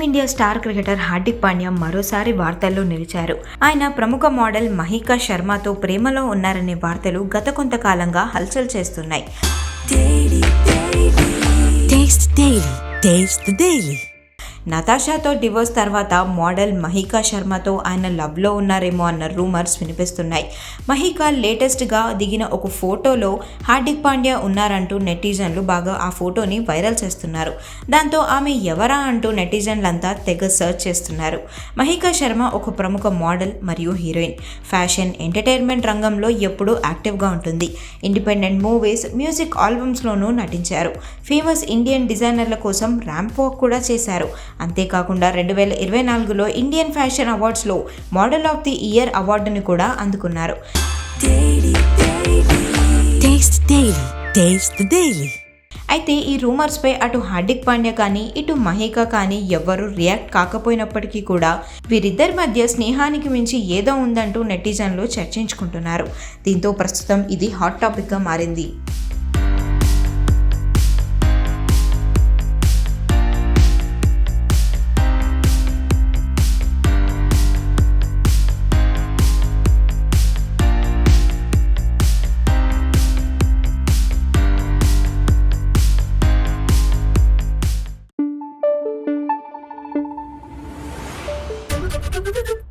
Team India star cricketer Hardik Pandya మరోసారి వార్తల్లో నిలిచారు. ఆయన ప్రముఖ మోడల్ మహికా శర్మతో ప్రేమలో ఉన్నారనే వార్తలు గత కొంతకాలంగా హల్చల్ చేస్తున్నాయి. నతాషాతో డివోర్స్ తర్వాత మోడల్ మహికా శర్మతో ఆయన లవ్లో ఉన్నారేమో అన్న రూమర్స్ వినిపిస్తున్నాయి. మహికా లేటెస్ట్గా దిగిన ఒక ఫోటోలో హార్దిక్ పాండ్యా ఉన్నారంటూ నెటిజన్లు బాగా ఆ ఫోటోని వైరల్ చేస్తున్నారు. దాంతో ఆమె ఎవరా అంటూ నెటిజన్లంతా తెగ సర్చ్ చేస్తున్నారు. మహికా శర్మ ఒక ప్రముఖ మోడల్ మరియు హీరోయిన్. ఫ్యాషన్ ఎంటర్టైన్మెంట్ రంగంలో ఎప్పుడూ యాక్టివ్గా ఉంటుంది. ఇండిపెండెంట్ మూవీస్ మ్యూజిక్ ఆల్బమ్స్లోనూ నటించారు. ఫేమస్ ఇండియన్ డిజైనర్ల కోసం ర్యాంప్ వాక్ కూడా చేశారు. అంతేకాకుండా రెండు వేల ఇరవై నాలుగులో ఇండియన్ ఫ్యాషన్ అవార్డ్స్లో మోడల్ ఆఫ్ ది ఇయర్ అవార్డుని కూడా అందుకున్నారు. అయితే ఈ రూమర్స్పై అటు హార్దిక్ పాండ్యా కానీ ఇటు మహికా కానీ ఎవ్వరూ రియాక్ట్ కాకపోయినప్పటికీ కూడా వీరిద్దరి మధ్య స్నేహానికి మించి ఏదో ఉందంటూ నెటిజన్లు చర్చించుకుంటున్నారు. దీంతో ప్రస్తుతం ఇది హాట్ టాపిక్గా మారింది. どっ!